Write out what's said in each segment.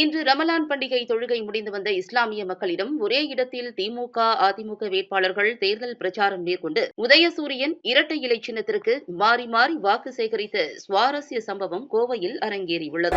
இன்று ரமலான் பண்டிகை தொழுகை முடிந்து வந்த இஸ்லாமிய மக்களிடம் ஒரே இடத்தில் திமுக அதிமுக வேட்பாளர்கள் தேர்தல் பிரச்சாரம் மேற்கொண்டு உதயசூரியன் இரட்டை இலை சின்னத்திற்கு மாறி மாறி வாக்கு சேகரித்த சுவாரஸ்ய சம்பவம் கோவையில் அரங்கேறியுள்ளது.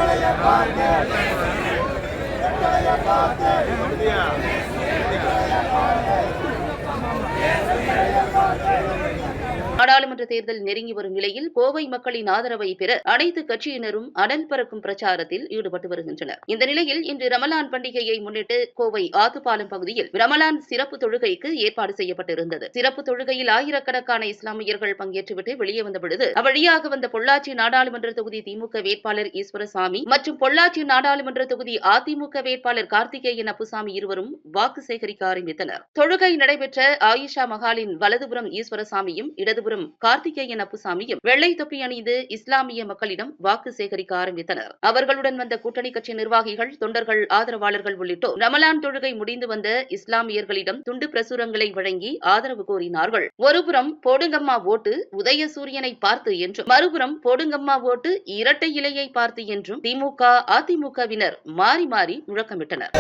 நாடாளுமன்ற தேர்தல் நெருங்கி வரும் நிலையில் கோவை மக்களின் ஆதரவை பெற அனைத்து கட்சியினரும் அனல் பறக்கும் பிரச்சாரத்தில் ஈடுபட்டு வருகின்றனர். இந்த நிலையில் இன்று ரமலான் பண்டிகையை முன்னிட்டு கோவை ஆத்துப்பாலம் பகுதியில் ரமலான் சிறப்பு தொழுகைக்கு ஏற்பாடு செய்யப்பட்டிருந்தது. சிறப்பு தொழுகையில் ஆயிரக்கணக்கான இஸ்லாமியர்கள் பங்கேற்றுவிட்டு வெளியே வந்த பொழுது அவ்வழியாக வந்த பொள்ளாச்சி நாடாளுமன்ற தொகுதி திமுக வேட்பாளர் ஈஸ்வரசாமி மற்றும் பொள்ளாச்சி நாடாளுமன்ற தொகுதி அதிமுக வேட்பாளர் கார்த்திகேயன் அப்புசாமி இருவரும் வாக்கு சேகரிக்க ஆரம்பித்தனர். தொழுகை நடைபெற்ற ஆயிஷா மகாலின் வலதுபுறம் ஈஸ்வரசாமியும் இடதுபுறம் கார்த்திகேயன் அப்புசாமியும் வெள்ளை தொப்பி அணிந்து இஸ்லாமிய மக்களிடம் வாக்கு சேகரிக்க ஆரம்பித்தனர். அவர்களுடன் வந்த கூட்டணி கட்சி நிர்வாகிகள் தொண்டர்கள் ஆதரவாளர்கள் உள்ளிட்டோர் ரமலான் தொழுகை முடிந்து வந்த இஸ்லாமியர்களிடம் துண்டு பிரசுரங்களை வழங்கி ஆதரவு கோரினார்கள். ஒருபுறம் போடுங்கம்மா ஓட்டு உதய சூரியனை பார்த்து என்றும் மறுபுறம் போடுங்கம்மா ஓட்டு இரட்டை இலையை பார்த்து என்றும் திமுக அதிமுகவினர் மாறி மாறி முழக்கமிட்டனர்.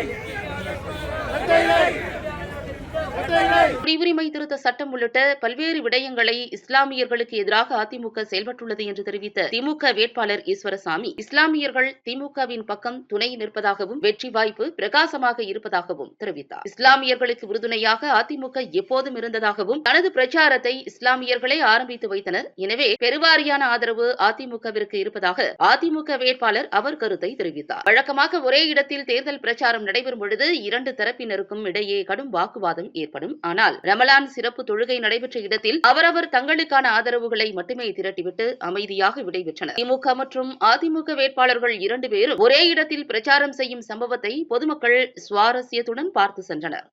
இரட்டை இலை இரட்டை இலை இரட்டை இலை குடியுரிமை திருத்த சட்டம் உள்ளிட்ட பல்வேறு விடயங்களை இஸ்லாமியர்களுக்கு எதிராக அதிமுக செயல்பட்டுள்ளது என்று தெரிவித்த திமுக வேட்பாளர் ஈஸ்வரசாமி இஸ்லாமியர்கள் திமுகவின் பக்கம் துணை நிற்பதாகவும் வெற்றி வாய்ப்பு பிரகாசமாக இருப்பதாகவும் தெரிவித்தார். இஸ்லாமியர்களுக்கு உறுதுணையாக அதிமுக எப்போதும் இருந்ததாகவும் தனது பிரச்சாரத்தை இஸ்லாமியர்களே ஆரம்பித்து வைத்தனர். எனவே பெருவாரியான ஆதரவு அதிமுகவிற்கு இருப்பதாக அதிமுக வேட்பாளர் அவர் கருத்தை தெரிவித்தார். வழக்கமாக ஒரே இடத்தில் தேர்தல் பிரச்சாரம் நடைபெறும் பொழுது இரண்டு தரப்பினருக்கும் இடையே கடும் வாக்குவாதம் ஏற்படும். ஆனால் ஆனால் ரமலான் சிறப்பு தொழுகை நடைபெற்ற இடத்தில் அவரவர் தங்களுக்கான ஆதரவுகளை மட்டுமே திரட்டிவிட்டு அமைதியாக விடைபெற்றனர். திமுக மற்றும் அதிமுக வேட்பாளர்கள் இரண்டு பேரும் ஒரே இடத்தில் பிரச்சாரம் செய்யும் சம்பவத்தை பொதுமக்கள் சுவாரஸ்யத்துடன் பார்த்து சென்றனர்.